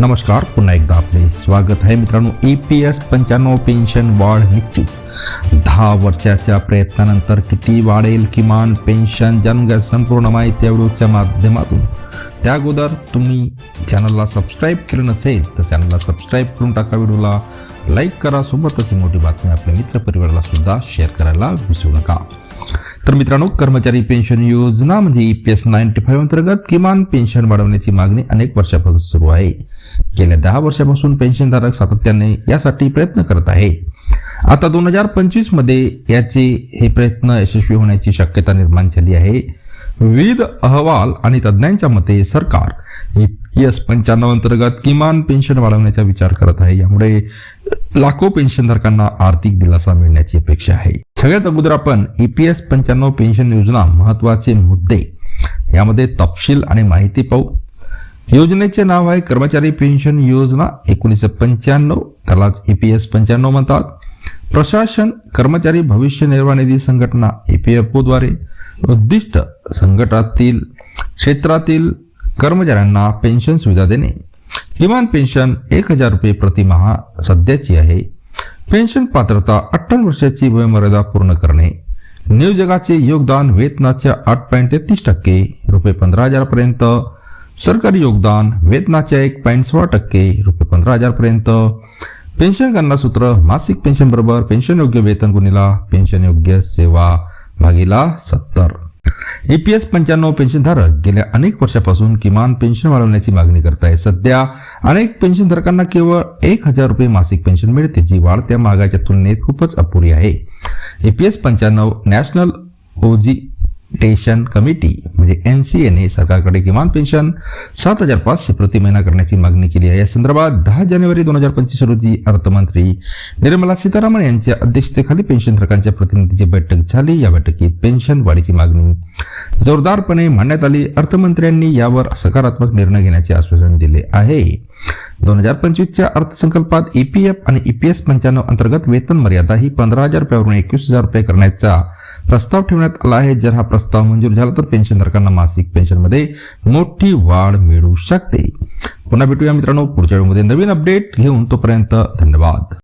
नमस्कार पुन्हा एकदा आपले स्वागत आहे मित्रांनो. ई पी एस पंच्याण्णव पेन्शन वाढ निश्चित. दहा वर्षाच्या प्रयत्नानंतर किती वाढेल किमान पेन्शन जाणून घ्या संपूर्ण माहिती व्हिडिओच्या माध्यमातून. त्या अगोदर तुम्ही चॅनलला सबस्क्राईब केलं नसेल तर चॅनलला सबस्क्राईब करून टाका व्हिडिओला. लाईक करा सोबतच मोठी बातमी आपल्या मित्रपरिवाराला सुद्धा शेअर करायला विसरू नका. तर मित्रांनो कर्मचारी पेन्शन योजना म्हणजे E P S ninety five अंतर्गत किमान पेन्शन वाढवण्याची मागणी अनेक वर्षापासून सुरू आहे. गेल्या दहा वर्षापासून पेन्शनधारक सातत्याने यासाठी प्रयत्न करत आहे. आता दोन हजार पंचवीसमध्ये याचे हे प्रयत्न यशस्वी होण्याची शक्यता निर्माण झाली आहे. विविध अहवाल आणि तज्ज्ञांच्या मते सरकार एस पंच्याण्णव अंतर्गत किमान पेन्शन वाढवण्याचा विचार करत आहे. यामुळे लाखो पेन्शनधारकांना आर्थिक दिलासा मिळण्याची अपेक्षा आहे. सगळ्यात अगोदर आपण ईपीएस पंच्याण्णव पेन्शन योजना महत्त्वाचे मुद्दे यामध्ये तपशील आणि माहिती पाहू. योजनेचे नाव आहे कर्मचारी पेन्शन योजना एकोणीसशे पंच्याण्णव त्यालाच ईपीएस पंच्याण्णव म्हणतात. प्रशासन कर्मचारी भविष्य निर्वाह निधी संघटना ईपीएफओ द्वारे उद्दिष्ट संघटातील क्षेत्रातील कर्मचाऱ्यांना पेन्शन सुविधा देणे. किमान पेन्शन एक हजार रुपये प्रतिमहा सध्याची आहे. पेन्शन पात्रता अठ्ठावन्न वर्षाची वयोमर्यादा पूर्ण करणे. नियोजकाचे योगदान वेतनाच्या आठ पॉईंट तेहतीस टक्के रुपये पंधरा हजारपर्यंत सरकारी योगदान वेतनाच्या एक पॉईंट सोळा टक्के रुपये पंधरा हजारपर्यंत पेन्शन गणना सूत्र मासिक पेन्शन बरोबर पेन्शन योग्य वेतन गुणिला पेन्शन योग्य सेवा भागीला सत्तर. ईपीएस पंच्याण्णव पेन्शनधारक गेल्या अनेक वर्षापासून किमान पेन्शन वाढवण्याची मागणी करत आहे सध्या अनेक पेन्शनधारकांना केवळ एक हजार रुपये मासिक पेन्शन मिळते. जी वाढ त्या मागाच्या तुलनेत खूपच अपुरी आहे. ईपीएस पंच्याण्णव नॅशनल ओजिटेशन कमिटी म्हणजे एन सी एने सरकारकडे किमान पेन्शन सात हजार पाचशे प्रति महिना करण्याची मागणी केली आहे. या संदर्भात दहा जानेवारी दोन हजार पंचवीस रोजी अर्थमंत्री निर्मला सीतारामन यांच्या अध्यक्षतेखाली पेन्शनधारकांच्या प्रतिनिधीची बैठक झाली. या बैठकीत पेन्शन वाढीची मागणी जोरदारपणे मांडण्यात आली. अर्थमंत्र्यांनी यावर सकारात्मक निर्णय घेण्याचे आश्वासन दिले आहे. दोन हजार पंचवीसच्या अर्थसंकल्पात ईपीएफ आणि ईपीएस पंच्याण्णव अंतर्गत वेतन मर्यादा ही पंधरा हजार रुपयावरून एकवीस हजार रुपये करण्याचा प्रस्ताव ठेवण्यात आला आहे. जर हा प्रस्ताव मंजूर झाला तर पेन्शनधारकांना मासिक पेन्शनमध्ये मोठी वाढ मिळू शकते. पुन्हा भेटूया मित्रांनो पुढच्या वेळेमध्ये नवीन अपडेट घेऊन तोपर्यंत धन्यवाद.